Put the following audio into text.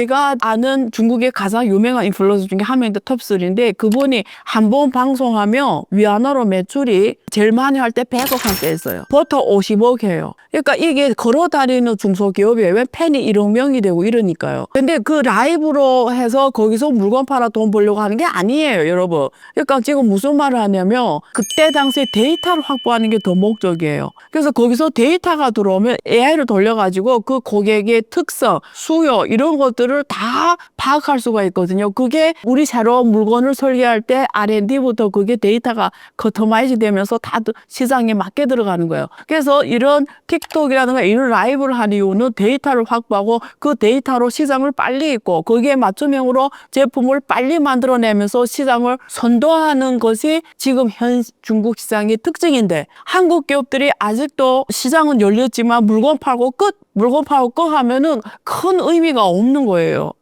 제가 아는 중국의 가장 유명한 인플루언서 중에 한 명인데 톱3인데 그분이 한 번 방송하면 위안화로 매출이 제일 많이 할 때 100억 한대 했어요. 버터 50억 해요. 그러니까 이게 걸어 다니는 중소기업이에요. 왜 팬이 1억 명이 되고 이러니까요. 근데 그 라이브로 해서 거기서 물건 팔아 돈 벌려고 하는 게 아니에요, 여러분. 그러니까 지금 무슨 말을 하냐면 그때 당시에 데이터를 확보하는 게 더 목적이에요. 그래서 거기서 데이터가 들어오면 AI를 돌려가지고 그 고객의 특성, 수요 이런 것들 을 다 파악할 수가 있거든요. 그게 우리 새로운 물건을 설계할 때 R&D부터 그게 데이터가 커터마이즈 되면서 다 시장에 맞게 들어가는 거예요. 그래서 이런 틱톡이라든가 이런 라이브를 하는 이유는 데이터를 확보하고 그 데이터로 시장을 빨리 있고 거기에 맞춤형으로 제품을 빨리 만들어내면서 시장을 선도하는 것이 지금 현 중국 시장의 특징인데 한국 기업들이 아직도 시장은 열렸지만 물건 팔고 끝 팔고 끝 하면은 큰 의미가 없는 거예요.